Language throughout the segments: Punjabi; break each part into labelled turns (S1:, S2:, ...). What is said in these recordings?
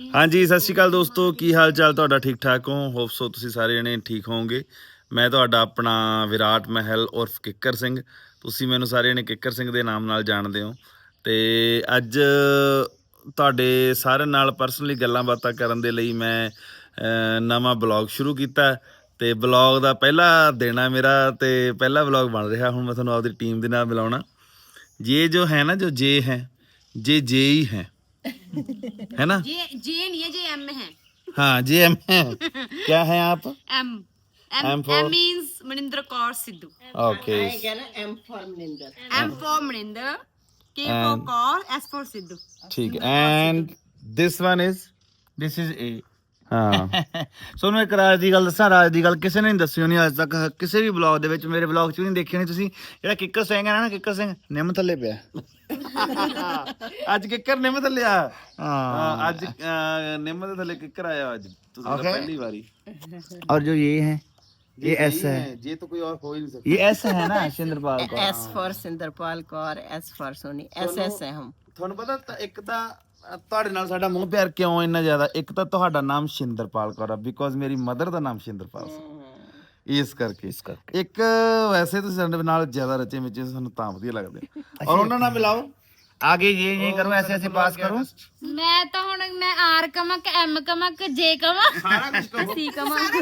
S1: ਹਾਂਜੀ, ਸਤਿ ਸ਼੍ਰੀ ਅਕਾਲ ਦੋਸਤੋ, ਕੀ ਹਾਲ ਚਾਲ ਤੁਹਾਡਾ? ਠੀਕ ਠਾਕ ਹੋ? ਹੋਪ ਸੋ ਤੁਸੀਂ ਸਾਰੇ ਜਣੇ ਠੀਕ ਹੋਵੋਗੇ। ਮੈਂ ਤੁਹਾਡਾ ਆਪਣਾ ਵਿਰਾਟ ਮਹਿਲ ਉਰਫ ਕਿੱਕਰ ਸਿੰਘ। ਤੁਸੀਂ ਮੈਨੂੰ ਸਾਰੇ ਜਣੇ ਕਿੱਕਰ ਸਿੰਘ ਦੇ ਨਾਮ ਨਾਲ ਜਾਣਦੇ ਹੋ। ਤੇ ਅੱਜ ਤੁਹਾਡੇ ਸਾਰਿਆਂ ਨਾਲ ਪਰਸਨਲੀ ਗੱਲਾਂ ਬਾਤਾਂ ਕਰਨ ਦੇ ਲਈ ਮੈਂ ਨਵਾਂ ਬਲੌਗ ਸ਼ੁਰੂ ਕੀਤਾ। ਤੇ ਬਲੌਗ ਦਾ ਪਹਿਲਾ ਦਿਨ ਆ ਮੇਰਾ ਤੇ ਪਹਿਲਾ ਬਲੌਗ ਬਣ ਰਿਹਾ। ਹੁਣ ਮੈਂ ਤੁਹਾਨੂੰ ਆਪਦੀ ਟੀਮ ਦੇ ਨਾਲ ਮਿਲਾਉਣਾ। ਜੇ ਜੋ ਹੈ ਨਾ, ਜੋ ਜੇ ਹੈ, ਜੇ ਜੇ ਹੀ ਹੈ है ना
S2: जे जे नहीं है जे एम है
S1: हाँ जी एम है क्या है आप
S2: M
S1: M
S2: M
S1: for-
S2: means Maninder Kaur Sidhu
S1: okay
S2: M for Maninder K for
S1: And-
S2: Kaur S for Sidhu
S1: ठीक and this one is
S3: this is a
S1: हाँ
S3: ਸੋਨੂੰ ਇੱਕ ਰਾਜ ਦੀ ਗੱਲ ਦੱਸਾਂ ਰਾਜ ਦੀ ਗੱਲ ਕਿਸੇ ਨੇ ਨਹੀਂ ਦੱਸੀ ਹੋਣੀ ਅੱਜ ਤੱਕ ਕਿਸੇ ਵੀ ਬਲੌਗ ਦੇ ਵਿੱਚ ਮੇਰੇ ਬਲੌਗ 'ਚ ਵੀ ਨਹੀਂ ਦੇਖੀ ਹੋਣੀ ਤੁਸੀਂ ਜਿਹੜਾ ਕਿੱਕਰ ਸਿੰਘ ਹੈ ਨਾ ਕਿੱਕਰ ਸਿੰਘ ਨਿੰਮ ਥੱਲੇ ਪਿਆ
S1: ਅੱਜ ਕਿੱਕਰ ਨਿੰਮ ਥੱਲੇ ਆ
S3: ਹਾਂ
S1: ਹਾਂ, ਅੱਜ ਅਹ, ਨਿੰਮ ਦੇ ਥੱਲੇ ਕਿੱਕਰ ਆਇਆ ਅੱਜ ਤੁਸੀਂ ਤਾਂ
S3: Okay.
S1: ਪਹਿਲੀ ਵਾਰੀ
S3: और जो ये है ये
S1: जे
S3: एस
S1: ही
S3: है
S1: जे तो कोई और हो ही नहीं सकता
S3: ये एस है ना सिंदरपाल को
S4: S for Sindarpal Kaur S for Soni S S है हम
S1: ਤੁਹਾਨੂੰ ਪਤਾ ਤਾਂ ਇੱਕ ਤਾਂ ਅਹ, ਤੁਹਾਡੇ ਨਾਲ ਸਾਡਾ ਮੋਹ ਪਿਆਰ ਕਿਉਂ ਇੰਨਾ ਜ਼ਿਆਦਾ? ਇੱਕ ਤਾਂ ਤੁਹਾਡਾ ਨਾਮ ਸ਼ਿੰਦਰਪਾਲ ਕੌਰ ਆ ਬਿਕੋਜ਼ ਮੇਰੀ ਮਦਰ ਦਾ ਨਾਮ ਸ਼ਿੰਦਰਪਾਲ ਸੀ। ਇਸ ਕਰਕੇ। ਇਸ ਕਰਕੇ। ਇੱਕ ਵੈਸੇ ਤੁਸੀਂ ਸਾਡੇ ਨਾਲ ਜ਼ਿਆਦਾ ਰਚੇ ਵਿੱਚ ਸਾਨੂੰ ਤਾਂ ਵਧੀਆ ਲੱਗਦੇ ਔਰ ਉਹਨਾਂ ਨਾਲ ਮਿਲਾਓ।
S3: आगे ये ये करो ऐसे ऐसे पास करो?
S5: ਮੈਂ ਤਾਂ ਹੁਣ ਮੈਂ ਆਰ ਕਮਕ ਐਮ ਕਮਕ ਜੇ ਕਮਕ
S1: ਸਾਰਾ ਕੁਝ ਕਹੋ
S5: ਸੀ ਕਮਕ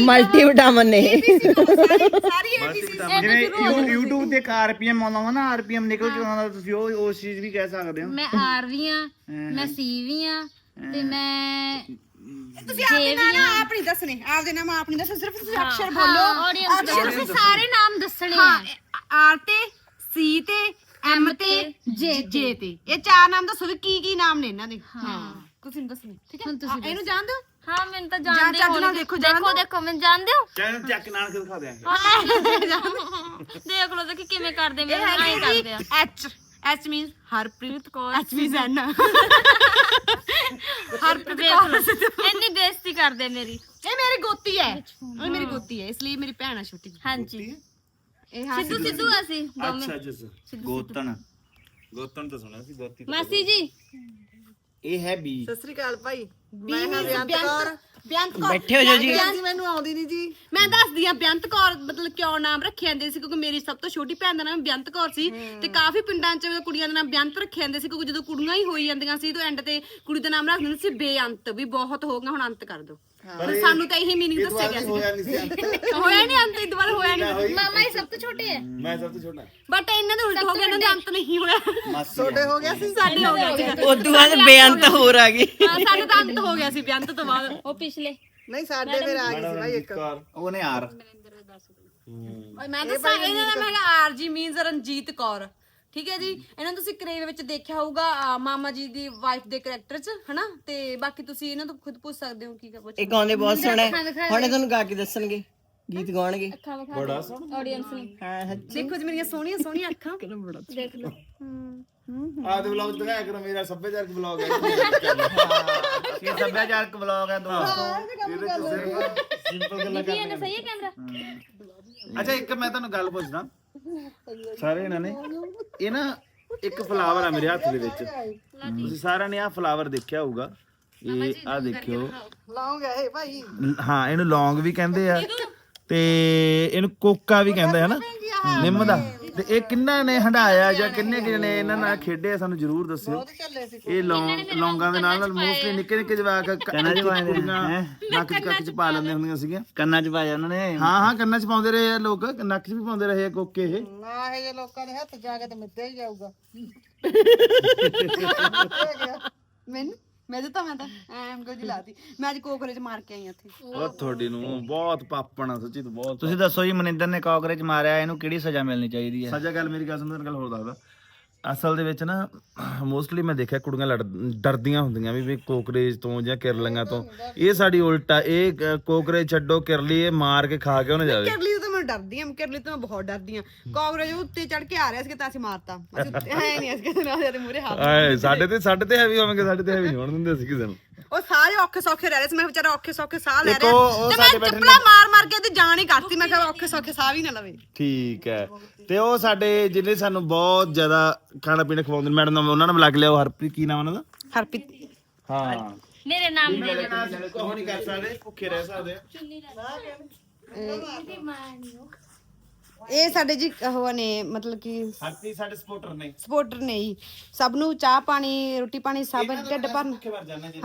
S4: ਮਲਟੀ ਵਿਟਾਮਿਨ ਨੇ
S3: ਜਿਵੇਂ ਯੂ- ਨਿਕਲ ਕੇ ਆਉਂਦਾ ਤੁਸੀਂ ਉਹ ਉਸ ਚੀਜ਼ ਵੀ ਕਹਿ ਸਕਦੇ ਹੋ
S5: ਮੈਂ ਆਰ ਵੀ ਆ ਮੈਂ ਸੀ ਵੀ ਆ ਤੇ ਮੈਂ
S2: ਤੁਸੀਂ ਆਪਦੇ ਨਾਲ ਨਾ ਦੱਸਣੇ ਆਪਦੇ ਨਾਮ ਆਪ ਦੱਸੋ ਸਿਰਫ ਤੁਸੀਂ ਅਕਸ਼ਰ ਬੋਲੋ
S5: ਔਰ ਸਾਰੇ ਨਾਮ ਦੱਸਣੇ ਆ
S2: ਆਰ ਤੇ ਸੀ ਤੇ ਐਮ ਤੇ ਜੇ ਜੇ ਤੇ। ਇਹ ਚਾਰ ਨਾਮ ਦੱਸੋ ਵੀ ਕੀ ਕੀ ਨਾਮ ਨੇ ਇਹਨਾਂ ਦੇ? ਹਾਂ। ਤੁਸੀਂ ਦੱਸਣੇ ਠੀਕ ਹੈ? ਆ, ਇਹਨੂੰ ਜਾਣਦੇ ਹੋ
S5: ਹਾਂ ਮੈਨੂੰ ਤਾਂ
S2: ਜਾਂ
S5: ਜਾਣਦੇ
S2: ਚੱਜ ਨਾਲ ਦੇਖੋ, ਜਾਣਦੇ
S5: ਦੇਖੋ ਦੇਖੋ ਮੈਨੂੰ ਜਾਣਦੇ ਹੋ
S1: ਚੈਨਲ ਚੱਕ ਨਾਲ ਕੇ ਦਿਖਾ ਦਿਆਂਗੇ
S5: ਦੇਖ ਲਓ ਦੇਖੀ ਕਿਵੇਂ ਕਰਦੇ
S2: ਇਹ
S5: ਮੇਰੇ ਨਾਲ ਹੀ ਕਰਦੇ ਆ।
S2: H H means Harpreet Kaur H means N Harpreet
S5: ਦੇਖ
S2: ਕੌਰ
S5: ਲਓ ਇੰਨੀ ਬੇਇੱਜ਼ਤੀ ਕਰਦੇ ਮੇਰੀ।
S2: ਇਹ ਮੇਰੀ ਗੋਤੀ ਹੈ। ਇਹ ਮੇਰੀ ਗੋਤੀ ਹੈ ਇਸ ਲਈ ਮੇਰੀ ਭੈਣ ਆ ਛੋਟੀ
S5: ਹਾਂਜੀ। ਸਿੱਧੂ ਸਿੱਧੂ। ਅਸੀਂ
S1: ਅੱਛਾ
S3: ਦੋਵੇਂ।
S1: ਗੋਤਣ। ਗੋਤਣ ਸੁਣਿਆ ਸੀ ਗੋਤੀ
S5: ਮਾਸੀ ਜੀ।
S3: ਇਹ ਹੈ ਬੀ।
S4: ਸਤਿ ਸ੍ਰੀ ਅਕਾਲ ਭਾਈ।
S2: ਮੈਂ ਹਾਂ ਬਿਆੰਤ ਕੌਰ। ਬੇਅੰਤ ਕੌਰ।
S3: ਬੈਠੇ ਹੋ ਜੀ।
S2: ਜੀ। ਮੈਨੂੰ ਆਉਂਦੀ ਨਹੀਂ ਜੀ। ਮੈਂ ਦੱਸਦੀ ਆ ਬੇਅੰਤ ਕੌਰ ਮਤਲਬ ਕਿਉਂ ਨਾਮ ਰੱਖਿਆ ਜਾਂਦੇ ਸੀ? ਕਿਉਂਕਿ ਮੇਰੀ ਸਭ ਤੋਂ ਛੋਟੀ ਭੈਣ ਦਾ ਨਾਮ ਬੇਅੰਤ ਕੌਰ ਸੀ ਤੇ ਕਾਫੀ ਪਿੰਡਾਂ 'ਚ ਕੁੜੀਆਂ ਦਾ ਨਾਮ ਬੇਅੰਤ ਰੱਖਿਆ ਜਾਂਦੇ ਸੀ ਕਿਉਂਕਿ ਜਦੋਂ ਕੁੜੀਆਂ ਹੀ ਹੋਈ ਜਾਂਦੀਆਂ ਸੀ ਤਾਂ ਐਂਡ ਤੇ ਕੁੜੀ ਦਾ ਨਾਮ ਰੱਖ ਦਿੰਦੇ ਸੀ ਬੇਅੰਤ। ਵੀ ਬਹੁਤ ਹੋ ਗਿਆ ਹੁਣ ਅੰਤ ਕਰ ਦਿਓ। ਪਰ ਸਾਨੂੰ ਤਾਂ ਇਹੀ ਮੀਨਿੰਗ ਦੱਸਿਆ ਗਿਆ ਸੀ।
S1: ਹੋਇਆ ਨਹੀਂ
S2: ਅੰਤ। ਇਦੋਂ ਬਾਅਦ ਹੋਇਆ ਨਹੀਂ
S5: ਮਾਮਾ ਇਹ ਸਭ ਤੋਂ ਛੋਟੇ ਹੈ।
S1: ਮੈਂ ਸਭ ਤੋਂ ਛੋਟਾ।
S2: ਬਟ ਇਹਨਾਂ ਦੇ ਉਲਟ ਹੋ ਗਿਆ ਇਹਨਾਂ ਦੇ ਅੰਤ ਨਹੀਂ ਹੋਇਆ।
S3: ਛੋਟੇ ਹੋ
S4: ਗਿਆ ਸੀ।
S2: ਸਾਡੇ ਹੋ ਗਿਆ ਸੀ।
S4: ਉਦੋਂ ਬਾਅਦ ਬੇਅੰਤ ਹੋਰ ਆ
S2: ਗਈ। ਸਾਡੇ ਤਾਂ ਅੰਤ ਹੋ ਗਿਆ ਸੀ ਬੇਅੰਤ ਤੋਂ ਬਾਅਦ।
S5: ਉਹ ਪਿਛਲੇ।
S4: ਨਹੀਂ ਸਾਡੇ ਫਿਰ ਆ ਗਈ ਸੀ ਭਾਈ ਇੱਕ।
S3: ਉਹਨੇ ਆਰ।
S2: ਓਏ ਮੈਂ ਦੱਸਾਂ ਇਹਨਾਂ ਦਾ ਮੈਂ ਆਰਜੀ ਮੀਨਸ ਰਣਜੀਤ ਕੌਰ। ਠੀਕ ਹੈ ਜੀ? ਇਹਨਾਂ ਤੁਸੀਂ ਕਰੇਵ ਵਿੱਚ ਦੇਖਿਆ ਹੋਊਗਾ ਮਾਮਾ ਜੀ ਦੀ ਵਾਈਫ ਦੇ ਕੈਰੈਕਟਰ 'ਚ ਹਨਾ? ਤੇ ਬਾਕੀ ਤੁਸੀਂ ਇਹਨਾਂ ਤੋਂ ਖੁਦ ਪੁੱਛ ਸਕਦੇ ਹੋ ਕੀ ਪੁੱਛ
S4: ਇੱਕ ਆਉਂਦੇ ਬਹੁਤ ਸੋਹਣਾ। ਹੈ। ਹੁਣੇ ਤੁਹਾਨੂੰ ਗਾ ਕੇ ਦੱਸਣਗੇ। ਗੀਤ ਗਾਉਣਗੇ।
S5: ਬੜਾ ਸੋਹਣਾ। ਆਡੀਅנס ਨੂੰ।
S4: ਹਾਂ
S2: ਦੇਖੋ ਜੀ ਮੇਰੀਆਂ ਸੋਹਣੀਆਂ ਸੋਹਣੀਆਂ ਅੱਖਾਂ
S5: ਦੇਖ ਲਓ ਹੂੰ।
S1: ਆਹ ਦੇ ਵਲੌਗ ਦਿਖਾਇਆ ਕਰੋ ਮੇਰਾ ਸੱਭਿਆਚਾਰਕ ਵਲੌਗ ਹੈ।
S3: ਇਹ ਸੱਭਿਆਚਾਰਕ ਬਲੌਗ ਹੈ ਦੋਸਤੋ।
S1: ਸਿੰਪਲ ਗੱਲਾਂ
S5: ਕੀ ਇਹਨੇ ਸਹੀ ਹੈ ਕੈਮਰਾ
S1: ਅੱਛਾ ਇੱਕ ਮੈਂ ਤੁਹਾਨੂੰ ਗੱਲ ਪੁੱਛਦਾ। ਸਾਰੇ ਇਹਨਾਂ ਨੇ? ਇਹ ਨਾ ਇੱਕ ਫਲਾਵਰ ਆ ਮੇਰੇ ਹੱਥ ਦੇ ਵਿੱਚ। ਤੁਸੀਂ ਸਾਰਿਆਂ ਨੇ ਆਹ ਫਲਾਵਰ ਦੇਖਿਆ ਹੋਊਗਾ। ਇਹ ਆ ਦੇਖਿਓ।
S4: ਲਾਉਂਗਾ ਇਹ ਭਾਈ।
S1: ਹਾਂ ਇਹਨੂੰ ਲੌਂਗ ਵੀ ਕਹਿੰਦੇ ਆ। ਤੇ ਇਹਨੂੰ ਕੋਕਾ ਵੀ ਕਹਿੰਦੇ ਹਨਾ ਨਿੰਮ ਦਾ। ਤੇ ਇਹ ਕਿੰਨਾ ਨੇ ਹੰਡਾਇਆ ਜਾਂ ਕਿੰਨੇ ਕਿਨੇ ਨੇ ਇਹਨਾਂ ਨਾਲ ਖੇਡੇ ਆ ਸਾਨੂੰ ਜਰੂਰ ਦੱਸਿਓ।
S4: ਚੱਲੇ ਸੀ
S1: ਇਹ ਲੌਂਗ ਲੌਂਗਾਂ ਦੇ ਨਾਲ ਨਾਲ ਮੋਸਟਲੀ ਨਿੱਕੇ ਨਿੱਕੇ ਜਵਾਕ ਕੰਨਾਂ 'ਚ ਪਾਉਂਦੇ ਕੁੜੀਆਂ ਨੱਕ 'ਚ ਕੱਖ 'ਚ ਪਾ ਲੈਂਦੇ ਹੁੰਦੀਆਂ ਸੀਗੀਆਂ।
S3: ਕੰਨਾਂ 'ਚ ਪਾਇਆ ਉਹਨਾਂ ਨੇ?
S1: ਹਾਂ ਹਾਂ ਕੰਨਾਂ 'ਚ ਪਾਉਂਦੇ ਰਹੇ ਆ ਲੋਕ ਨੱਕ 'ਚ ਵੀ ਪਾਉਂਦੇ ਰਹੇ ਆ ਕੋਕੇ ਇਹ।
S4: ਨਾ ਇਹ ਜੇ ਲੋਕਾਂ ਦੇ ਹੱਥ ਜਾ ਕੇ ਤੇ ਮਿੱਧਿਆ ਹੀ ਜਾਊਗਾ।
S2: ਮੈਂ ਤਾਂ ਮੈਂ ਤਾਂ ਐਮ ਕੋ ਲਾਤੀ। ਮੈਂ ਅੱਜ ਕੋਕਰੇ 'ਚ ਮਾਰ ਕੇ ਆਈ ਹਾਂ ਉੱਥੇ।
S1: ਉਹ ਤੁਹਾਡੀ ਨੂੰ ਬਹੁਤ ਪਾਪਣ ਸੱਚੀ ਤੂੰ ਬਹੁਤ
S3: ਤੁਸੀਂ ਦੱਸੋ ਜੀ ਮਨਿੰਦਰ ਨੇ ਕਾਕਰੇਚ ਮਾਰਿਆ ਇਹਨੂੰ ਕਿਹੜੀ ਸਜ਼ਾ ਮਿਲਣੀ ਚਾਹੀਦੀ ਹੈ?
S1: ਸੱਜਾ ਗੱਲ ਮੇਰੀ ਗੱਲ ਸੁਣ ਗੱਲ ਹੋਰ ਦੱਸਦਾ ਅਸਲ ਦੇ ਵਿੱਚ ਨਾ ਮੋਸਟਲੀ ਮੈਂ ਦੇਖਿਆ ਕੁੜੀਆਂ ਲੜ ਡਰਦੀਆਂ ਹੁੰਦੀਆਂ ਵੀ ਵੀ ਕੋਕਰੇਜ ਤੋਂ ਜਾਂ ਕਿਰਲੀਆਂ ਤੋਂ। ਇਹ ਸਾਡੀ ਉਲਟਾ ਇਹ ਕੋਕਰੇਜ ਛੱਡੋ ਕਿਰਲੀ ਇਹ ਮਾਰ ਕੇ ਖਾ ਕੇ ਉਹਨੇ ਜਾਵੇ
S2: ਕਿਰਲੀ ਤੋਂ ਮੈਂ ਡਰਦੀ ਹਾਂ ਕਿਰਲੀ ਤੋਂ ਮੈਂ ਬਹੁਤ ਡਰਦੀ ਹਾਂ। ਕਾਕਰੋਚ ਉੱਤੇ ਚੜ ਕੇ ਆ ਰਿਹਾ ਸੀ ਤਾਂ ਅਸੀਂ ਮਾਰਤਾ। ਅਸੀਂ ਉੱਤੇ ਹੈ ਨਹੀਂ ਅਸੀਂ ਕਿਸੇ ਨਾਲ ਦੇ ਮੂਰੇ ਹੱਥ
S1: ਆਏ ਸਾਡੇ ਤੇ ਸਾਡੇ ਤੇ ਹੈਵੀ ਹੋਵਾਂਗੇ ਸਾਡੇ ਤੇ ਹੈਵੀ ਹੋਣ ਦਿੰਦੇ ਸੀ ਕਿਸੇ ਨੂੰ।
S2: ਉਹ ਔਖੇ ਸੌਖੇ ਰਹਿ ਰਹੇ ਸੀ। ਮੈਂ ਵਿਚਾਰਾ ਔਖੇ ਸੌਖੇ ਸਾਹ ਲੈ ਰਿਹਾ।
S1: ਉਹ- ਉਹ
S2: ਤੇ
S1: ਸਾਡੇ
S2: ਮੈਂ
S1: ਬੈਠੇ
S2: ਚੱਪਲਾ ਮਾਰ ਮਾਰ ਕੇ ਤੇ ਜਾਨ ਹੀ ਕੱਢਤੀ। ਮੈਂ ਕਿਹਾ ਔਖੇ ਸੌਖੇ ਸਾਹ ਵੀ ਨਾ ਲਵੇ।
S1: ਠੀਕ ਹੈ। ਤੇ ਉਹ ਸਾਡੇ ਜਿਹੜੇ ਸਾਨੂੰ ਬਹੁਤ ਜ਼ਿਆਦਾ ਖਾਣਾ ਪੀਣਾ ਖਵਾਉਂਦੇ ਨੇ। ਮੈਡਮ ਨਾਮ ਉਹਨਾਂ ਨਾਲ ਮਿਲਾ ਕੇ ਲਿਆਓ। ਹਰਪ੍ਰੀਤ ਕੀ ਨਾਮ ਉਹਨਾਂ ਦਾ?
S2: ਹਰਪ੍ਰੀਤ।
S1: ਹਾਂ।
S5: ਮੇਰੇ ਨਾਮ ਦੇ
S3: ਕੋਹ ਨਹੀਂ ਕਰ ਸਕਦੇ। ਭੁੱਖੇ ਰਹਿ ਸਕਦੇ ਆ।
S2: ਇਹ ਸਾਡੇ ਜੀ ਉਹ ਨੇ ਮਤਲਬ ਕਿ
S3: ਹਰਪੀ ਸਾਡੇ ਸਪੋਰਟਰ ਨੇ।
S2: ਸਪੋਰਟਰ ਨੇ ਜੀ। ਸਭ ਨੂੰ ਚਾਹ ਪਾਣੀ ਰੋਟੀ ਪਾਣੀ ਸਭ ਢਿੱਡ ਭਰਨ।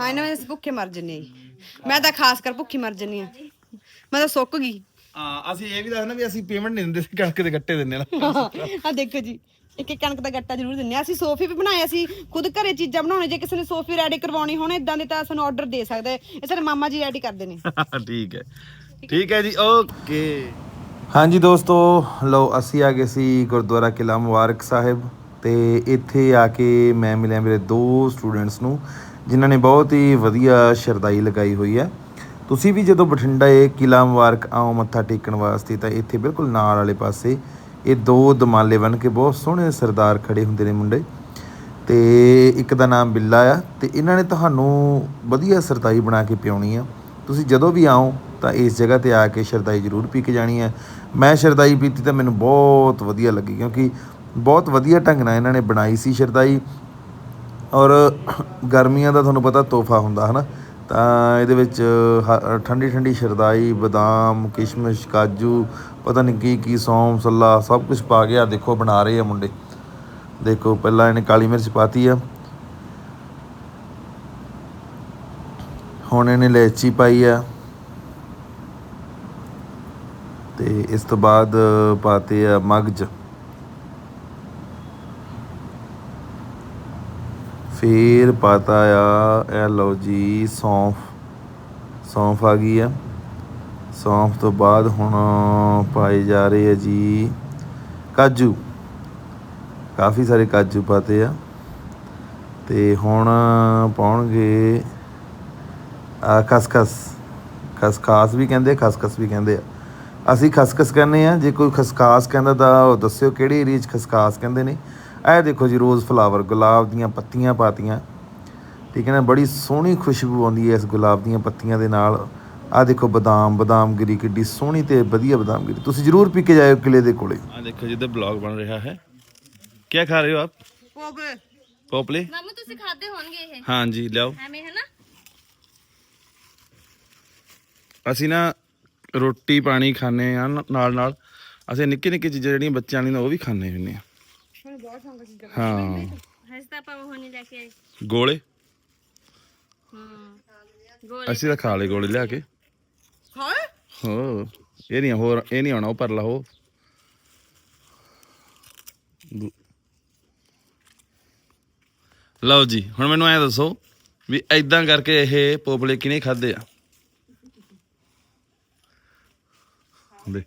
S2: ਹਾਂ ਇਹਨਾਂ ਵਿੱਚ ਭੁੱਖੇ ਮਰ ਜੰਨੇ ਜੀ। ਮੈਂ ਤਾਂ ਖਾਸ ਕਰ ਭੁੱਖੀ ਮਰ ਜੰਨੀ ਆ ਮੈਂ ਤਾਂ ਸੁੱਕ ਗਈ।
S1: ਹਾਂ ਅਸੀਂ ਇਹ ਵੀ ਦੱਸਣਾ ਵੀ ਅਸੀਂ ਪੇਮੈਂਟ ਨਹੀਂ ਦਿੰਦੇ ਸੀ ਕਣਕ ਦੇ ਗੱਟੇ ਦਿੰਦੇ ਨਾ
S2: ਆ ਦੇਖੋ ਜੀ ਇੱਕ ਇੱਕ ਕਣਕ ਦਾ ਗੱਟਾ ਜ਼ਰੂਰ ਦਿੰਨੇ ਆ ਅਸੀਂ ਸੋਫੇ ਵੀ ਬਣਾਏ ਅਸੀਂ ਖੁਦ ਘਰੇ ਚੀਜ਼ਾਂ ਬਣਾਉਣੇ। ਜੇ ਕਿਸੇ ਨੇ ਸੋਫੇ ਰੈਡੀ ਕਰਵਾਉਣੇ ਹੋਣ ਇਦਾਂ ਦੇ ਤਾਂ ਸਾਨੂੰ ਆਰਡਰ ਦੇ ਸਕਦੇ। ਇਹ ਸਾਡੇ ਮਾਮਾ ਜੀ ਰੈਡੀ ਕਰਦੇ ਨੇ।
S1: ਠੀਕ ਹੈ। ਠੀਕ ਹੈ ਜੀ ਓਕੇ ਹਾਂਜੀ ਦੋਸਤੋ, ਲਓ ਅਸੀਂ ਆ ਗਏ ਸੀ ਗੁਰਦੁਆਰਾ ਕਿਲਾ ਮੁਬਾਰਕ ਸਾਹਿਬ ਤੇ ਇੱਥੇ ਆ ਕੇ ਮੈਂ ਮਿਲਿਆ ਮੇਰੇ ਦੋ ਸਟੂਡੈਂਟਸ ਨੂੰ, ਜਿਨ੍ਹਾਂ ਨੇ ਬਹੁਤ ਹੀ ਵਧੀਆ ਸ਼ਰਦਾਈ ਲਗਾਈ ਹੋਈ ਹੈ। ਤੁਸੀਂ ਵੀ ਜਦੋਂ ਬਠਿੰਡਾ ਇਹ ਕਿਲਾ ਮੁਬਾਰਕ ਆਓ ਮੱਥਾ ਟੇਕਣ ਵਾਸਤੇ, ਤਾਂ ਇੱਥੇ ਬਿਲਕੁਲ ਨਾਲ ਵਾਲੇ ਪਾਸੇ ਇਹ ਦੋ ਦਮਾਲੇ ਬਣ ਕੇ ਬਹੁਤ ਸੋਹਣੇ ਸਰਦਾਰ ਖੜੇ ਹੁੰਦੇ ਨੇ ਮੁੰਡੇ। ਤੇ ਇੱਕ ਦਾ ਨਾਮ ਬਿੱਲਾ ਆ, ਤੇ ਇਹਨਾਂ ਨੇ ਤੁਹਾਨੂੰ ਵਧੀਆ ਸਰਦਾਈ ਬਣਾ ਕੇ ਪਿਆਉਣੀ ਆ। ਤੁਸੀਂ ਜਦੋਂ ਵੀ ਆਓ ਤਾਂ ਇਸ ਜਗ੍ਹਾ ਤੇ ਆ ਕੇ ਸ਼ਰਦਾਈ ਜ਼ਰੂਰ ਪੀ ਕੇ ਜਾਣੀ ਹੈ। ਮੈਂ ਸ਼ਰਦਾਈ ਪੀਤੀ ਤਾਂ ਮੈਨੂੰ ਬਹੁਤ ਵਧੀਆ ਲੱਗੀ ਕਿਉਂਕਿ ਬਹੁਤ ਵਧੀਆ ਢੰਗ ਨਾਲ ਇਹਨਾਂ ਨੇ ਬਣਾਈ ਸੀ ਸ਼ਰਦਾਈ। ਔਰ ਗਰਮੀਆਂ ਦਾ ਤੁਹਾਨੂੰ ਪਤਾ ਤੋਹਫਾ ਹੁੰਦਾ, ਹਨਾ? ਤਾਂ ਇਹਦੇ ਵਿੱਚ ਠੰਡੀ ਠੰਡੀ ਸ਼ਰਦਾਈ, ਬਦਾਮ, ਕਿਸ਼ਮਿਸ਼, ਕਾਜੂ, ਪਤਾ ਨਹੀਂ ਕੀ ਕੀ, ਸੌਂਫ, ਸੱਲਾ, ਸਭ ਕੁਝ ਪਾ ਕੇ ਆ ਦੇਖੋ ਬਣਾ ਰਹੇ ਆ ਮੁੰਡੇ। ਦੇਖੋ, ਪਹਿਲਾਂ ਇਹਨੇ ਕਾਲੀ ਮਿਰਚ ਪਾਤੀ ਆ। ਹੁਣ ਇਹਨੇ ਇਲਾਇਚੀ ਪਾਈ ਆ। ਤੇ ਇਸ ਤੋਂ ਬਾਅਦ ਪਾਤੇ ਆ ਮਗਜ। ਫਿਰ ਪਾਤਾ ਆ, ਇਹ ਲਓ ਜੀ, ਸੌਂਫ। ਸੌਂਫ ਆ ਗਈ ਆ। ਸੌਂਫ ਤੋਂ ਬਾਅਦ ਹੁਣ ਪਾਏ ਜਾ ਰਹੇ ਆ ਜੀ ਕਾਜੂ। ਕਾਫੀ ਸਾਰੇ ਕਾਜੂ ਪਾਤੇ ਆ। ਤੇ ਹੁਣ ਪਾਉਣਗੇ ਖਸਖਸ। ਖਸਖਾਸ ਵੀ ਕਹਿੰਦੇ, ਖਸਖਸ ਵੀ ਕਹਿੰਦੇ ਆ। ਅਸੀਂ ਖਸਖਸ ਕਹਿੰਦੇ ਆ ਜੇ ਕੋਈ ਖਸਖਾਸ ਕਹਿੰਦਾ ਤਾਂ ਉਹ ਦੱਸਿਓ ਕਿਹੜੀ ਏਰੀਆ 'ਚ ਖਸਖਾਸ ਕਹਿੰਦੇ ਨੇ। ਇਹ ਦੇਖੋ ਜੀ ਰੋਜ਼ ਫਲਾਵਰ ਗੁਲਾਬ ਦੀਆਂ ਪੱਤੀਆਂ ਪਾਤੀਆਂ। ਠੀਕ ਹੈ ਨਾ ਬੜੀ ਸੋਹਣੀ ਖੁਸ਼ਬੂ ਆਉਂਦੀ ਹੈ ਇਸ ਗੁਲਾਬ ਦੀਆਂ ਪੱਤੀਆਂ ਦੇ ਨਾਲ। ਆ ਦੇਖੋ ਬਦਾਮ ਬਦਾਮਗਿਰੀ ਕਿੱਡੀ ਸੋਹਣੀ ਤੇ ਵਧੀਆ ਬਦਾਮਗਿਰੀ। ਤੁਸੀਂ ਜਰੂਰ ਪੀ ਕੇ ਜਾਇਓ ਕਿਲੇ ਦੇ ਕੋਲੇ। ਆ ਦੇਖੋ ਜਿੱਦਾਂ ਬਲੌਗ ਬਣ ਰਿਹਾ ਹੈ। ਕੀ ਖਾ ਰਹੇ ਹੋ ਆਪ?
S2: ਪੋਗਲੇ
S1: ਪੋਪਲੇ
S5: ਮਾਮੂ ਤੁਸੀਂ ਖਾਦੇ ਹੋਣਗੇ ਇਹ?
S1: ਹਾਂਜੀ ਲਿਆਓ।
S5: ਐਵੇਂ ਹੈ ਨਾ?
S1: ਅਸੀਂ ਨਾ ਰੋਟੀ ਪਾਣੀ ਖਾਣੇ ਆ ਨਾਲ ਨਾਲ। ਅਸੀਂ ਨਿੱਕੀ ਨਿੱਕੀ ਚੀਜ਼ਾਂ ਜਿਹੜੀਆਂ ਬੱਚਿਆਂ ਲਈ ਨੇ ਉਹ ਵੀ ਖਾਣੇ ਹੁੰਦੇ ਆ ਹਾਂ।
S5: ਹਜੇ ਤਾਂ ਆਪਾਂ ਉਹ ਨਹੀਂ ਲੈ ਕੇ ਆਏ।
S1: ਗੋਲੇ?
S5: ਹੂੰ ਗੋਲੇ
S1: ਅਸੀਂ ਤਾਂ ਖਾ ਲਏ ਗੋਲੇ ਲਿਆ ਕੇ।
S2: ਹਾਂ
S1: ਹੋ ਇਹ ਨਹੀਂ ਹੋਰ ਇਹ ਨਹੀਂ ਆਉਣਾ ਉਹ ਪਰ ਲਓ ਦੂ- ਲਓ ਜੀ ਹੁਣ ਮੈਨੂੰ ਐ ਦੱਸੋ ਵੀ ਐਦਾਂ ਕਰਕੇ ਇਹ ਪੋਪਲੇ ਕਿਨੇ ਖਾਦੇ ਆ। ਦੇ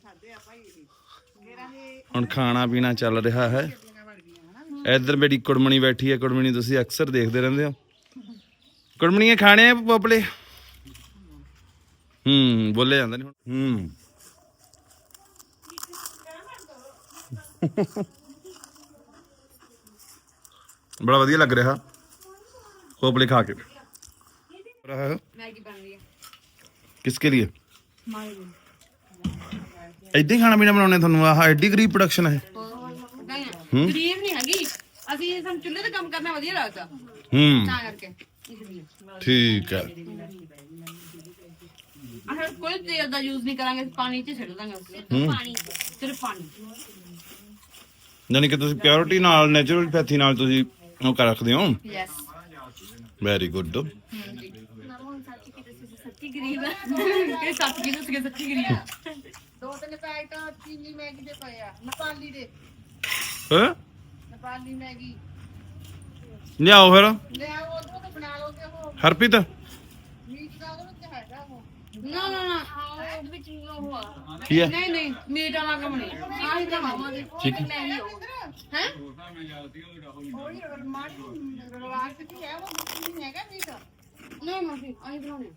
S1: ਹੁਣ ਖਾਣਾ ਪੀਣਾ ਚੱਲ ਰਿਹਾ ਹੈ। ਇੱਧਰ ਮੇਰੀ ਕੁੜਮਣੀ ਬੈਠੀ ਹੈ। ਕੁੜਮਣੀ ਤੁਸੀਂ ਅਕਸਰ ਦੇਖਦੇ ਰਹਿੰਦੇ ਹੋ। ਕੁੜਮਣੀਆਂ ਖਾਣੇ ਆ ਪੋਪਲੇ? ਹੂੰ ਬੋਲੇ ਜਾਂਦਾ ਨਹੀਂ ਹੁਣ। ਹੂੰ। ਬੜਾ ਵਧੀਆ ਲੱਗ ਰਿਹਾ। ਪੋਪਲੇ ਖਾ ਕੇ। ਰਹਾ
S2: ਮੈਗੀ ਬਣ ਰਹੀ ਹੈ।
S1: ਕਿਸਕੇ ਲਈ ਐਦਾਂ ਹੀ ਖਾਣਾ ਪੀਣਾ ਬਣਾਉਣੇ ਤੁਹਾਨੂੰ ਆਹ ਐਡੀ ਗਰੀਬ ਪ੍ਰੋਡਕਸ਼ਨ ਹੈ
S2: ਗਰੀਬ ਨਹੀਂ ਹੈਗੀ। ਅਸੀਂ ਸਾਨੂੰ ਚੁੱਲ੍ਹੇ ਤੇ ਕੰਮ ਕਰਨਾ ਵਧੀਆ ਲੱਗਦਾ।
S1: ਹੂੰ।
S2: ਤਾਂ ਕਰਕੇ।
S1: ਠੀਕ ਹੈ
S2: ਅਸੀਂ ਕੋਈ ਤੇਲ ਦਾ ਯੂਜ਼ ਨਹੀਂ ਕਰਾਂਗੇ ਪਾਣੀ 'ਚ ਛੱਡ ਦਾਂਗੇ ਪਾਣੀ ਸਿਰਫ ਪਾਣੀ।
S1: ਯਾਨੀ ਕਿ ਤੁਸੀਂ ਪਿਓਰਿਟੀ ਨਾਲ ਨੇਚਰਲ ਪੈਥੀ ਨਾਲ ਤੁਸੀਂ ਉਹ ਕਰ ਰੱਖਦੇ ਹੋ?
S2: ਯੈਸ
S1: ਵੈਰੀ ਗੁੱਡ
S5: ਮਾਮੂ ਸੱਚੀ ਕਿ ਤੁਸੀਂ ਸੱਚੀ ਗਰੀਬ
S2: ਇਹ ਸੱਚ ਕੀ ਦੱਸ ਸੱਚੀ ਗਰੀਬ ਆ?
S4: ਦੋ ਤਿੰਨ ਪੈਕਟ ਚੀਨੀ ਮੈਗੀ ਦੇ ਪਏ ਆ। ਨੇਪਾਲੀ ਦੇ
S1: ਹੈ
S4: ਨੇਪਾਲੀ ਮੈਗੀ
S1: ਲਿਆਓ ਫਿਰ
S4: ਲੈ ਆਓ ਉਧਰੋਂ ਤੇ ਬਣਾ ਲਓ ਤੇ ਉਹ
S1: ਹਰਪ੍ਰੀਤ
S4: ਮੀਟ ਦਾ ਉਹਦੇ ਵਿੱਚ ਹੈਗਾ ਉਹ
S2: ਨਾ ਨਾ ਨਾ
S5: ਹਾਂ ਉਹਦੇ ਵਿੱਚ ਉਹ ਆ
S1: ਕੀ ਹੈ
S2: ਨਹੀਂ ਨਹੀਂ ਮੀਟ ਵਾਲਾ ਕੰਮ ਨਹੀਂ ਆਹੀ ਤਾਂ। ਖਾਵਾਂਗੇ
S1: ਠੀਕ
S2: ਮੈਂ ਹੀ ਹੋ ਹੈ
S4: ਉਹੀ ਰਮਾਨ ਰਵਾਜ ਤੇ ਹੈ ਉਹ ਨਹੀਂ ਹੈਗਾ ਮੀਟ
S2: ਨਹੀਂ ਬਣਾਉਣੇ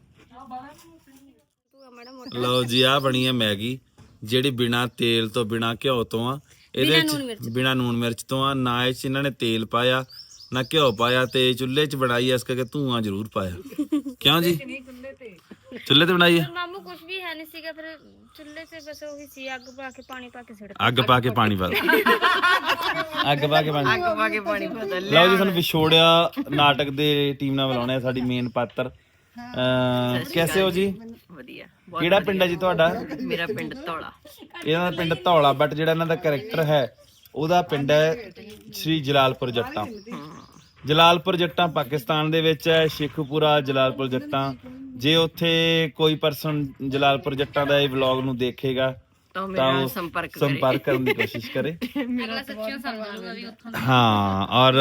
S1: ਲਓ ਜੀ ਆ ਬਣੀ ਹੈ ਮੈਗੀ ਜਿਹੜੀ ਬਿਨਾ ਤੇਲ ਤੋਂ ਬਿਨਾ ਘਿਓ ਤੋਂ ਆ। ਇਹਦੇ ਵਿੱਚ ਬਿਨਾ ਨੂਣ ਮਿਰਚ ਤੋਂ ਆ। ਨਾ ਇਹ ਚ ਇਹਨਾਂ ਨੇ ਤੇਲ ਪਾਇਆ ਨਾ ਘਿਓ ਪਾਇਆ ਤੇ ਚੁੱਲ੍ਹੇ 'ਚ ਬਣਾਈ ਐ ਇਸ ਕਰਕੇ ਧੂਆਂ ਜ਼ਰੂਰ ਪਾਇਆ। ਕਿਉਂ ਜੀ? ਚੁੱਲ੍ਹੇ ਤੇ ਬਣਾਈ ਹੈ
S5: ਮਾਮੂ ਕੁਝ ਵੀ ਹੈ ਨਹੀਂ ਸੀਗਾ ਫਿਰ ਚੁੱਲ੍ਹੇ ਤੇ ਬਸ ਉਹੀ ਸੀ ਅੱਗ ਪਾ ਕੇ ਪਾਣੀ ਪਾ ਕੇ ਸਿੜਕ
S1: ਅੱਗ ਪਾ ਕੇ ਪਾਣੀ ਪਾ ਦਿਓ। ਅੱਗ ਪਾ ਕੇ ਪਾਣੀ। ਅੱਗ ਪਾ ਕੇ ਪਾਣੀ ਪਾ ਲਓ ਜੀ ਸਾਨੂੰ ਵਿਛੋੜਿਆ ਨਾਟਕ ਦੇ ਟੀਮ ਨਾਲ ਬੁਲਾਉਣੇ ਆ ਸਾਡੀ ਮੇਨ ਪਾਤਰ। ਕੈਸੇ ਹੋ ਜੀ?
S6: ਵਧੀਆ।
S1: ਕਿਹੜਾ ਪਿੰਡ ਹੈ ਜੀ ਤੁਹਾਡਾ?
S6: ਮੇਰਾ ਪਿੰਡ ਧੌਲਾ।
S1: ਇਹਨਾਂ ਦਾ ਪਿੰਡ ਧੌਲਾ ਬਟ ਜਿਹੜਾ ਇਹਨਾਂ ਦਾ ਕੈਰੈਕਟਰ ਹੈ ਉਹਦਾ ਪਿੰਡ ਹੈ ਸ਼੍ਰੀ ਜਲਾਲਪੁਰ ਜੱਟਾਂ। ਜਲਾਲਪੁਰ ਜੱਟਾਂ ਪਾਕਿਸਤਾਨ ਦੇ ਵਿੱਚ ਹੈ ਸ਼ੇਖੂਪੁਰਾ ਜਲਾਲਪੁਰ ਜੱਟਾਂ। ਜੇ ਉੱਥੇ ਕੋਈ ਪਰਸਨ ਜਲਾਲਪੁਰ ਜੱਟਾਂ ਦਾ ਇਹ ਵਲੌਗ ਨੂੰ ਦੇਖੇਗਾ
S6: ਤਾਂ ਮੇਰੇ
S1: ਤਾਂ
S6: ਨਾਲ
S1: ਉਹ
S6: ਸੰਪਰਕ ਕਰੇ।
S1: ਸੰਪਰਕ ਕਰਨ ਦੀ ਕੋਸ਼ਿਸ਼ ਕਰੇ।
S5: ਵੀ ਉੱਥੋਂ
S1: ਹਾਂ ਔਰ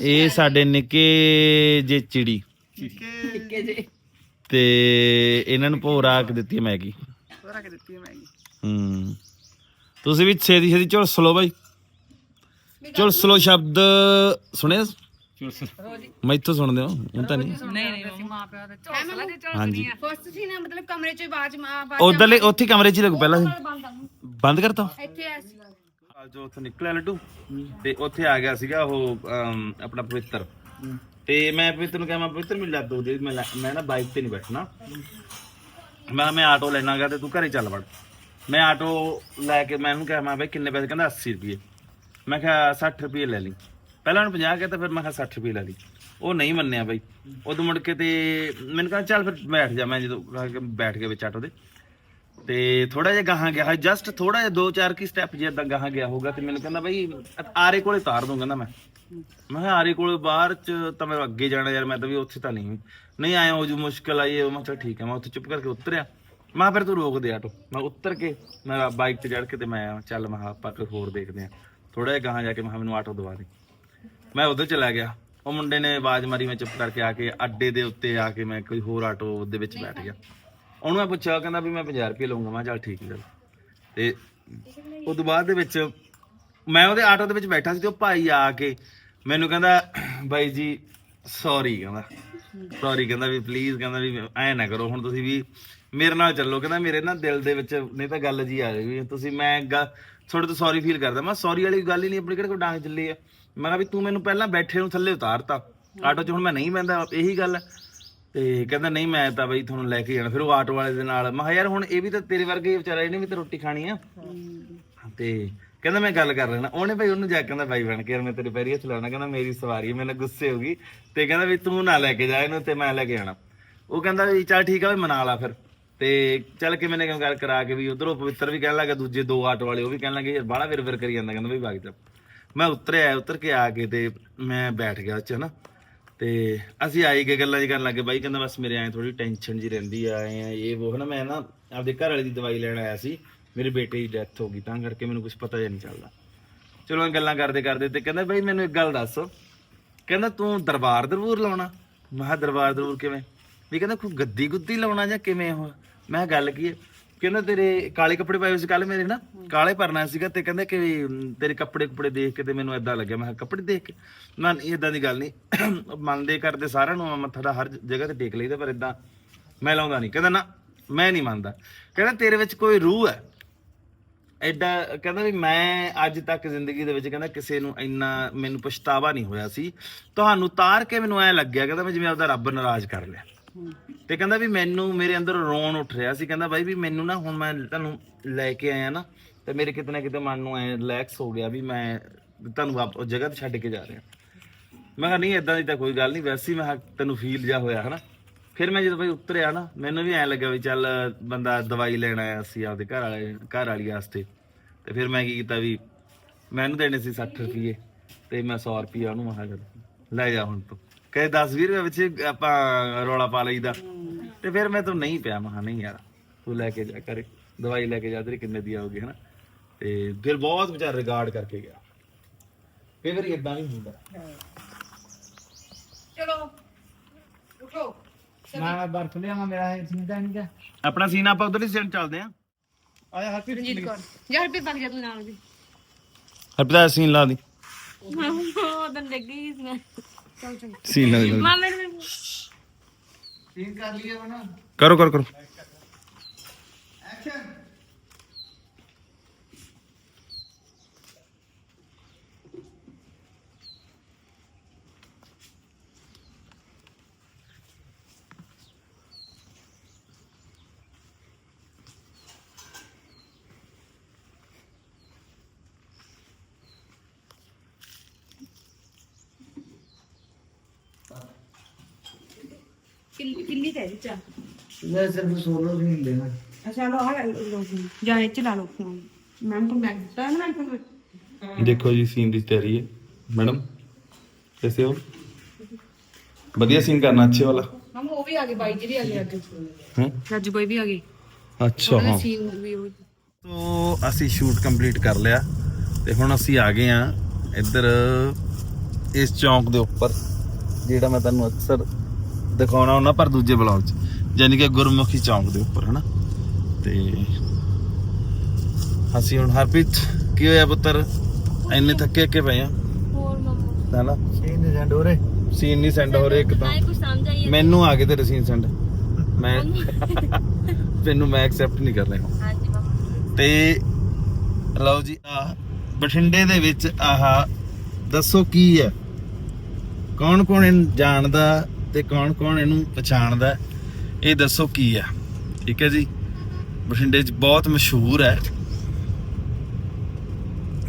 S1: ਇਹ ਸਾਡੇ ਨਿੱਕੇ ਜੇ ਚਿੜੀ।
S6: ਨਿੱਕੇ ਜੇ।
S1: ਤੇ ਇਹਨਾਂ ਨੂੰ ਭੋਰਾਕ ਦਿੱਤੀ ਹੈ ਮੈਗੀ।
S6: ਕਿ ਦਿੱਤੀ ਮੈਂ
S1: ਹੂੰ। ਤੁਸੀਂ ਵੀ ਛੇਤੀ ਛੇਤੀ ਝੁਲਸ ਲਓ ਬਾਈ ਝੁਲਸ ਲਓ ਸ਼ਬਦ ਸੁਣਿਆ? ਮੈਥੋਂ ਸੁਣਦੇ ਹੋ ਹੁਣ ਤਾਂ ਨਹੀਂ।
S6: ਨਹੀਂ ਨਹੀਂ ਮਾਂ ਪਿਓ ਦਾ
S1: ਹਾਂਜੀ।
S2: ਫਸਟ ਸੀ ਨਾ ਮਤਲਬ ਕਮਰੇ 'ਚ ਆਵਾਜ਼ ਆਵਾਜ਼
S1: ਉਧਰਲੇ ਉੱਥੇ ਕਮਰੇ 'ਚ ਹੀ ਲੱਗੂ ਪਹਿਲਾਂ ਬੰਦ ਕਰਤਾ।
S2: ਇੱਥੇ ਆ ਸੀ
S1: ਜੋ ਉੱਥੇ ਨਿਕਲਿਆ ਲੱਡੂ ਤੇ ਉੱਥੇ ਆ ਗਿਆ ਸੀਗਾ ਉਹ ਅਮ, ਆਪਣਾ ਪਵਿੱਤਰ। ਤੇ ਮੈਂ ਪਵਿੱਤਰ ਨੂੰ ਕਿਹਾ ਮੈਂ ਪਵਿੱਤਰ ਮੈਨੂੰ ਲੱਦ ਦੋ ਦੇ ਮੈਂ ਲੈ- ਮੈਂ ਨਾ ਬਾਈਕ ਤੇ ਨਹੀਂ ਬੈਠਣਾ। ਮੈਂ ਕਿਹਾ ਮੈਂ ਆਟੋ ਲੈਣਾਗਾ ਤੇ ਤੂੰ ਘਰੇ ਚੱਲ ਵੜ। ਮੈਂ ਆਟੋ ਲੈ ਕੇ ਮੈਂ ਉਹਨੂੰ ਕਿਹਾ ਮੈਂ ਬਈ ਕਿੰਨੇ ਪੈਸੇ? ਕਹਿੰਦਾ 80 ਰੁਪਏ ਮੈਂ ਕਿਹਾ 60 ਰੁਪਏ ਲੈ ਲਈ। ਪਹਿਲਾਂ ਉਹਨੂੰ 50 ਕਹਿੰਦਾ ਫਿਰ ਮੈਂ ਕਿਹਾ 60 ਰੁਪਏ ਲੈ ਲਈ। ਉਹ ਨਹੀਂ ਮੰਨਿਆ ਬਾਈ। ਉਦੋਂ ਮੁੜ ਕੇ ਤੇ ਮੈਨੂੰ ਕਹਿੰਦਾ, ਚੱਲ ਫਿਰ ਬੈਠ ਜਾ। ਮੈਂ ਜਦੋਂ ਬੈਠ ਕੇ ਵਿੱਚ ਆਟੋ ਦੇ ਤੇ ਥੋੜਾ ਜਿਹਾ ਗਾਹਾਂ ਗਿਆ। ਜਸਟ ਥੋੜਾ ਜਿਹਾ ਦੋ ਚਾਰ ਕੀ ਸਟੈਪ ਜੇ ਏਦਾਂ ਗਾਹਾਂ ਗਿਆ ਹੋਊਗਾ ਤੇ ਮੈਨੂੰ ਕਹਿੰਦਾ ਬਈ, ਆਰੇ ਕੋਲੇ ਤਾਰ ਦੂੰ ਕਹਿੰਦਾ ਮੈਂ। ਮੈਂ ਕਿਹਾ, ਆਰੇ ਕੋਲ ਬਾਹਰ ਚ ਤਾਂ ਮੈਂ ਅੱਗੇ ਜਾਣਾ ਯਾਰ, ਮੈਂ ਤਾਂ ਵੀ ਉੱਥੇ ਤਾਂ ਨਹੀਂ। ਨਹੀਂ ਆਇਆ ਹੋ ਜੂ ਮੁਸ਼ਕਲ ਆਈ ਮੈਂ ਕਿਹਾ ਠੀਕ ਹੈ, ਮੈਂ ਉੱਥੇ ਚੁੱਪ ਕਰਕੇ ਉਤਰਿਆ। ਮੈਂ ਕਿਹਾ, ਫਿਰ ਤੂੰ ਰੋਕ ਦੇ ਆਟੋ। ਮੈਂ ਉਤਰ ਕੇ, ਮੈਂ ਬਾਈਕ ਤੇ ਚੜ ਕੇ ਤੇ ਮੈਂ ਚੱਲ, ਮੈਂ ਕਿਹਾ ਆਪਾਂ ਕੋਈ ਹੋਰ ਦੇਖਦੇ ਆ ਥੋੜਾ ਜਿਹਾ ਗਾਹਾਂ ਜਾ ਕੇ, ਮੈਂ ਕਿਹਾ ਮੈਨੂੰ ਆਟੋ ਦਵਾ ਦੇ। ਮੈਂ ਉਧਰ ਚਲਾ ਗਿਆ। ਉਹ ਮੁੰਡੇ ਨੇ ਆਵਾਜ਼ ਮਾਰੀ, ਮੈਂ ਚੁੱਪ ਕਰਕੇ ਆ ਕੇ ਅੱਡੇ ਦੇ ਉੱਤੇ ਆ ਕੇ ਮੈਂ ਕੋਈ ਹੋਰ ਆਟੋ ਦੇ ਵਿੱਚ ਬੈਠ ਗਿਆ। ਉਹਨੂੰ ਮੈਂ ਪੁੱਛਿਆ ਕਹਿੰਦਾ ਵੀ ਮੈਂ 50 ਰੁਪਏ ਲਵਾਂਗਾ ਮੈਂ ਚੱਲ ਠੀਕ ਹੈ ਤੇ ਉਸ ਤੋਂ ਬਾਅਦ ਦੇ ਵਿੱਚ ਮੈਂ ਉਹਦੇ ਆਟੋ ਦੇ ਵਿੱਚ ਬੈਠਾ ਸੀ ਤੇ ਉਹ ਭਾਈ ਆ ਕੇ ਮੈਨੂੰ ਕਹਿੰਦਾ, ਬਾਈ ਜੀ ਸੌਰੀ ਕਹਿੰਦਾ। ਸੌਰੀ ਕਹਿੰਦਾ ਵੀ ਪਲੀਜ਼ ਕਹਿੰਦਾ ਵੀ ਐ ਨਾ ਕਰੋ। ਹੁਣ ਤੁਸੀਂ ਵੀ ਮੇਰੇ ਨਾਲ ਚੱਲੋ। ਕਹਿੰਦਾ ਮੇਰੇ ਨਾ ਦਿਲ ਦੇ ਵਿੱਚ ਨਹੀਂ ਤਾਂ ਗੱਲ ਜੀ ਆ ਗਈ ਵੀ ਤੁਸੀਂ ਮੈਂ ਗ- ਤੁਹਾਡੇ ਤੋਂ ਸੌਰੀ ਫੀਲ ਕਰਦਾ। ਮੈਂ ਸੌਰੀ ਵਾਲੀ ਗੱਲ ਹੀ ਨਹੀਂ, ਆਪਣੀ ਕਿਹੜੇ ਕੋਈ ਡਾਂਗ ਚੱਲੀ ਆ? ਮੈਂ ਕਿਹਾ ਵੀ ਤੂੰ ਮੈਨੂੰ ਪਹਿਲਾਂ ਬੈਠੇ ਨੂੰ ਥੱਲੇ ਉਤਾਰਤਾ। ਆਟੋ 'ਚ ਹੁਣ ਮੈਂ ਨਹੀਂ ਬਹਿੰਦਾ ਇਹੀ ਗੱਲ। ਹੈ ਤੇ ਕਹਿੰਦਾ ਨਹੀਂ ਮੈਂ ਤਾਂ ਬਈ ਤੁਹਾਨੂੰ ਲੈ ਕੇ ਜਾਣਾ। ਫਿਰ ਉਹ ਆਟੋ ਵਾਲੇ ਦੇ ਨਾਲ ਮੈਂ ਕਿਹਾ ਯਾਰ ਹੁਣ ਇਹ ਵੀ ਤਾਂ ਤੇਰੇ ਵਰਗੇ ਹੀ ਵਿਚਾਰਾ ਇਹਨੇ ਵੀ ਤਾਂ ਰੋਟੀ ਖਾਣੀ ਆ। ਤੇ ਕਹਿੰਦਾ ਮੈਂ ਗੱਲ ਕਰ ਲੈਣਾ। ਉਹਨੇ ਭਾਈ ਉਹਨੂੰ ਜਾ ਕੇ ਕਹਿੰਦਾ ਬਾਈ ਬਣ ਕੇ ਯਾਰ ਮੈਂ ਤੇਰੇ ਪੈਰੀ ਹੱਥ ਲਾਉਣਾ। ਕਹਿੰਦਾ ਮੇਰੀ ਸਵਾਰੀ ਹੈ ਮੈਨੂੰ ਗੁੱਸੇ ਹੋ ਗਈ। ਤੇ ਕਹਿੰਦਾ ਵੀ ਤੂੰ ਨਾ ਲੈ ਕੇ ਜਾ ਇਹਨੂੰ ਤੇ ਮੈਂ ਲੈ ਕੇ ਜਾਣਾ ਉਹ ਕਹਿੰਦਾ ਵੀ ਚੱਲ ਠੀਕ ਆ ਵੀ ਮਨਾ ਲਾ ਫਿਰ। ਤੇ ਚੱਲ ਕੇ ਮੈਨੇ ਗੱਲ ਕਰਾ ਕੇ ਵੀ ਉਧਰੋਂ ਪਵਿੱਤਰ ਵੀ ਕਹਿਣ ਲੱਗਾ ਦੂਜੇ ਦੋ ਆਟੋ ਵਾਲੇ ਉਹ ਵੀ ਕਹਿਣ ਲੱਗੇ ਯਾਰ ਬਾਹਲਾ ਵਿਰ ਵਿਰ ਕਰੀ ਜਾਂਦਾ। ਕਹਿੰਦਾ ਬਈ ਬਾਗ ਜਾ ਮੈਂ ਉਤਰਿਆ ਉਤਰ ਕੇ ਆ ਕੇ ਤੇ ਮੈਂ ਬੈਠ ਗਿਆ ਉੱਚ ਹਨਾ। ਤੇ ਅਸੀਂ ਆਈ ਗਏ ਗੱਲਾਂ ਜੀ ਕਰਨ ਲੱਗੇ ਬਾਈ ਕਹਿੰਦਾ ਬਸ ਮੇਰੇ ਐ ਥੋੜੀ ਟੈਨਸ਼ਨ ਜੀ ਰਹਿੰਦੀ ਆ ਐ ਆ, ਇਹ ਉਹ ਨਾ ਮੈਂ ਨਾ ਆਪਦੇ ਘਰ ਵਾਲੇ ਦੀ ਦਵਾਈ ਲੈਣ ਆਇਆ ਸੀ ਮੇਰੇ ਬੇਟੇ ਦੀ ਡੈਥ ਹੋ ਗਈ ਤਾਂ ਕਰਕੇ ਮੈਨੂੰ ਕੁਝ ਪਤਾ ਜਿਹਾ ਨਹੀਂ ਚੱਲਦਾ। ਚਲੋ ਐਂ ਗੱਲਾਂ ਕਰਦੇ ਕਰਦੇ ਤੇ ਕਹਿੰਦਾ ਬਾਈ ਮੈਨੂੰ ਇੱਕ ਗੱਲ ਦੱਸ। ਕਹਿੰਦਾ ਤੂੰ ਦਰਬਾਰ ਦਰਬੂਰ ਲਾਉਣਾ। ਮੈਂ ਕਿਹਾ ਦਰਬਾਰ ਦਰਬੂਰ ਕਿਵੇਂ? ਵੀ ਕਹਿੰਦਾ ਕੋਈ ਗੱਦੀ ਗੁੱਦੀ ਲਾਉਣਾ ਜਾਂ ਕਿਵੇਂ ਉਹ? ਮੈਂ ਕਿਹਾ ਗੱਲ ਕੀ ਹੈ ਕਹਿੰਦਾ ਤੇਰੇ ਕਾਲੇ ਕੱਪੜੇ ਪਾਏ ਹੋਏ ਸੀ ਕੱਲ ਮੇਰੇ ਨਾ ਕਾਲੇ ਭਰਨਾ ਸੀਗਾ ਤੇ ਕਹਿੰਦੇ ਕਿ ਵੀ, ਤੇਰੇ ਕੱਪੜੇ ਕੁਪੜੇ ਦੇਖ ਕੇ ਤੇ ਮੈਨੂੰ ਐਦਾਂ ਲੱਗਿਆ। ਮੈਂ ਕਿਹਾ ਕੱਪੜੇ ਦੇਖ ਕੇ? ਨਾ ਇਦਾਂ ਦੀ ਗੱਲ ਨਹੀਂ। ਮੰਨਦੇ ਕਰਦੇ ਸਾਰਿਆਂ ਨੂੰ ਮੱਥਾ ਦਾ ਹਰ ਜਗ੍ਹਾ ਤੇ ਟੇਕ ਲਈਦਾ ਪਰ ਇਦਾਂ ਮੈਂ ਲਾਉਂਦਾ ਨਹੀਂ। ਕਹਿੰਦਾ ਨਾ ਮੈਂ ਨਹੀਂ ਮੰਨਦਾ। ਕਹਿੰਦਾ ਤੇਰੇ ਵਿੱਚ ਕੋਈ ਰੂਹ ਹੈ? ਐਡਾ ਕਹਿੰਦਾ ਵੀ ਮੈਂ ਅੱਜ ਤੱਕ ਜ਼ਿੰਦਗੀ ਦੇ ਵਿੱਚ ਕਹਿੰਦਾ ਕਿਸੇ ਨੂੰ ਇੰਨਾ ਮੈਨੂੰ ਪਛਤਾਵਾ ਨਹੀਂ ਹੋਇਆ ਸੀ। ਤੁਹਾਨੂੰ ਤਾਰ ਕੇ ਮੈਨੂੰ ਐ ਲੱਗਿਆ ਕਹਿੰਦਾ ਮੈਂ ਜਿਵੇਂ ਆਪਦਾ ਰੱਬ ਨਾਰਾਜ਼ ਕਰ ਲਿਆ। ਤੇ ਕਹਿੰਦਾ ਵੀ ਮੈਨੂੰ, ਮੇਰੇ ਅੰਦਰ ਰੋਣ ਉੱਠ ਰਿਹਾ ਸੀ। ਕਹਿੰਦਾ ਬਾਈ ਵੀ ਮੈਨੂੰ ਨਾ ਹੁਣ ਮੈਂ ਤੁਹਾਨੂੰ ਲੈ ਕੇ ਆਇਆ ਨਾ, ਤੇ ਮੇਰੇ ਕਿਤੇ ਨਾ ਕਿਤੇ ਮਨ ਨੂੰ ਐ ਰਿਲੈਕਸ ਹੋ ਗਿਆ ਵੀ ਮੈਂ ਤੁਹਾਨੂੰ ਆਪ ਉਸ ਜਗ੍ਹਾ ਤੇ ਛੱਡ ਕੇ ਜਾ ਰਿਹਾ। ਮੈਂ ਕਿਹਾ, ਨਹੀਂ ਇਦਾਂ ਦੀ ਤਾਂ ਕੋਈ ਗੱਲ ਨਹੀਂ, ਵੈਸੇ ਹੀ ਮੈਂ ਕਿਹਾ ਤੈਨੂੰ ਫੀਲ ਜਾ ਹੋਇਆ, ਹਨਾ। ਫਿਰ ਮੈਂ ਜਦੋਂ ਬਈ ਉਤਰਿਆ ਨਾ, ਮੈਨੂੰ ਵੀ ਐ ਲੱਗਾ ਵੀ ਚੱਲ ਬੰਦਾ ਦਵਾਈ ਲੈਣ ਆਇਆ ਸੀ ਆਪਦੇ ਘਰ ਵਾਲੇ, ਘਰ ਵਾਲੀ ਵਾਸਤੇ। ਤੇ ਫਿਰ ਮੈਂ ਕੀ ਕੀਤਾ ਵੀ ਮੈਨੂੰ ਦੇਣੇ ਸੀ 60 ਰੁਪਏ ਤੇ ਮੈਂ 100 ਰੁਪਏ ਉਹਨੂੰ ਮਹਾ ਚੱਲ ਲੈ ਜਾ ਹੁਣ ਤੂੰ। ਕਹੇ 10 20 ਰੁਪਏ ਵਿੱਚ ਆਪਾਂ ਰੋਲਾ ਪਾ ਲਈਦਾ। ਤੇ ਫਿਰ ਮੈਂ ਤੂੰ ਨਹੀਂ ਪਿਆ ਮਹਾ ਨਹੀਂ ਯਾਰ ਤੂੰ ਲੈ ਕੇ ਜਾ ਕਰੇ ਦਵਾਈ ਲੈ ਕੇ ਜਾ ਤੇਰੀ ਕਿੰਨੇ ਦੀ ਆਉਗੀ ਹਨਾ? ਤੇ ਫਿਰ ਬਹੁਤ ਵਿਚਾਰ ਰਿਗਾਰਡ ਕਰਕੇ ਗਿਆ। ਕਈ ਵਾਰੀ ਇਦਾਂ ਵੀ ਹੁੰਦਾ।
S2: ਚਲੋ ਰੁਕੋ
S3: ਮੈਂ ਬਰਫ ਲਿਆਵਾਂ ਮੇਰਾ ਇਹ ਸਿੰਦਾ ਨਹੀਂ ਕਿ
S1: ਆਪਣਾ ਸੀਨ ਆਪਾਂ ਉਧਰਲੀ ਸਾਈਡ ਚੱਲਦੇ ਆਂ।
S3: ਆਇਆ ਹਰਪੀ
S2: ਰਣਜੀਤ ਕੌਰ। ਯਾਰ ਵੀ ਪੱਕ ਜਾ ਤੂੰ ਨਾਲ ਵੀ।
S1: ਹਰਪਤਾ ਸੀਨ ਲਾ ਦੀ।
S5: ਉਹ ਦਿਨ ਲੱਗੀ ਸੀ ਮੈਂ।
S1: ਸੀਨ ਲਾ ਦੀ
S5: ਮਾਮੇ ਨੂੰ
S3: ਸੀਨ ਕਰ ਲਈਏ ਬਣਾ
S1: ਕਰੋ ਕਰੋ ਕਰੋ।
S3: ਐਕਸ਼ਨ
S1: ਦੇਖੋ ਜੀ ਸੀਨ ਦੀ ਤਿਆਰੀ ਹੈ। ਮੈਡਮ ਕੈਸੇ ਹੋ? ਵਧੀਆ ਸੀਨ ਕਰਨਾ ਅੱਛੇ ਵਾਲਾ?
S2: ਹਮ ਉਹ ਵੀ ਆ ਗਏ ਬਾਈ ਜੀ ਵੀ ਆ ਗਏ ਅੱਗੇ।
S1: ਹੈ?
S2: ਰਾਜੂ ਬਾਈ ਵੀ ਆ ਗਏ।
S1: ਅੱਛਾ ਹਾਂ।
S2: ਸੀਨ ਵੀ ਉਹ
S1: ਤੋ ਅਸੀਂ ਸ਼ੂਟ ਕੰਪਲੀਟ ਕਰ ਲਿਆ ਤੇ ਹੁਣ ਅਸੀਂ ਆ ਗਏ ਆ ਇੱਧਰ ਇਸ ਚੌਂਕ ਦੇ ਉੱਪਰ ਜਿਹੜਾ ਮੈਂ ਤੁਹਾਨੂੰ ਅਕਸਰ ਦਿਖਾਉਣਾ ਹੁੰਦਾ ਪਰ ਦੂਜੇ ਬਲੌਗ 'ਚ। ਯਾਨੀ ਕਿ ਗੁਰਮੁਖੀ ਚੌਂਕ ਦੇ ਉੱਪਰ ਹਨਾ? ਤੇ ਅਸੀਂ ਹੁਣ ਹਰਪ੍ਰੀਤ ਕੀ ਹੋਇਆ ਪੁੱਤਰ? ਇੰਨੇ ਥੱਕੇ ਕੇ ਪਏ ਆ?
S5: ਹੋਰ ਮੰਮਾ।
S1: ਹਨਾ?
S3: ਸੀਨ ਦੇ ਜੰਡ ਹੋ ਰਹੇ?
S1: ਸੀਨ ਨਹੀਂ ਸੈਂਡ ਹੋ ਰਿਹਾ ਇੱਕ ਤਾਂ।
S5: ਨਾ ਕੁਝ ਸਮਝ ਆਈ
S1: ਮੈਨੂੰ ਆ ਗਏ ਤੇਰੇ ਸੀਨ ਸੈਂਡ ਮੈਂ ਤੈਨੂੰ ਮੈਂ ਐਕਸੈਪਟ ਨਹੀਂ ਕਰ ਰਿਹਾ।
S5: ਹਾਂਜੀ ਮੰਮਾ।
S1: ਤੇ ਲਓ ਜੀ ਆ ਬਠਿੰਡੇ ਦੇ ਵਿੱਚ ਆਹ ਦੱਸੋ ਕੀ ਹੈ? ਕੌਣ ਕੌਣ ਜਾਣਦਾ ਤੇ ਕੌਣ ਕੌਣ ਇਹਨੂੰ ਪਛਾਣਦਾ ਇਹ ਦੱਸੋ ਕੀ ਹੈ ਠੀਕ ਹੈ ਜੀ? ਬਠਿੰਡੇ 'ਚ ਬਹੁਤ ਮਸ਼ਹੂਰ ਹੈ।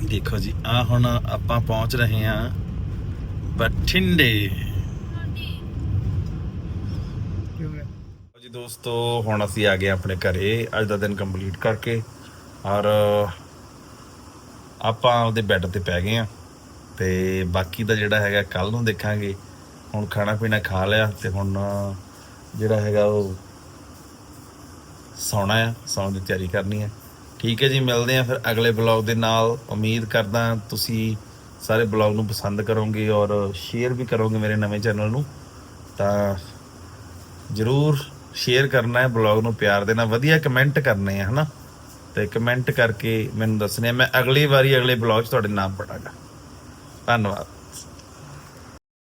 S1: ਦੇਖੋ ਜੀ ਆ ਹੁਣ ਆਪਾਂ ਪਹੁੰਚ ਰਹੇ ਹਾਂ ਬਠਿੰਡੇ। ਜੀ ਦੋਸਤੋ ਹੁਣ ਅਸੀਂ ਆ ਗਏ ਆਪਣੇ ਘਰੇ ਅੱਜ ਦਾ ਦਿਨ ਕੰਪਲੀਟ ਕਰਕੇ ਔਰ ਆਪਾਂ ਉਹਦੇ ਬੈੱਡ ਤੇ ਪੈ ਗਏ ਆ ਤੇ ਬਾਕੀ ਦਾ ਜਿਹੜਾ ਹੈਗਾ ਕੱਲ ਨੂੰ ਦੇਖਾਂਗੇ। ਹੁਣ ਖਾਣਾ ਪੀਣਾ ਖਾ ਲਿਆ ਤੇ ਹੁਣ ਜਿਹੜਾ ਹੈਗਾ ਉਹ ਸੌਣਾ ਆ, ਸੌਣ ਦੀ ਤਿਆਰੀ ਕਰਨੀ ਹੈ ਠੀਕ ਹੈ ਜੀ, ਮਿਲਦੇ ਆ ਫਿਰ ਅਗਲੇ ਬਲੌਗ ਦੇ ਨਾਲ। ਉਮੀਦ ਕਰਦਾ ਤੁਸੀਂ ਸਾਰੇ ਬਲੌਗ ਨੂੰ ਪਸੰਦ ਕਰੋਗੇ ਔਰ ਸ਼ੇਅਰ ਵੀ ਕਰੋਗੇ ਮੇਰੇ ਨਵੇਂ ਚੈਨਲ ਨੂੰ। ਤਾਂ ਜਰੂਰ ਸ਼ੇਅਰ ਕਰਨਾ ਹੈ ਬਲੌਗ ਨੂੰ, ਪਿਆਰ ਦੇਣਾ। ਵਧੀਆ ਕਮੈਂਟ ਕਰਨੇ ਆ, ਹਨਾ? ਤੇ ਕਮੈਂਟ ਕਰਕੇ ਮੈਨੂੰ ਦੱਸਣੇ ਮੈਂ ਅਗਲੀ ਵਾਰੀ ਅਗਲੇ ਬਲੌਗ 'ਚ ਤੁਹਾਡੇ ਨਾਮ ਪੜਾਂਗਾ। ਧੰਨਵਾਦ।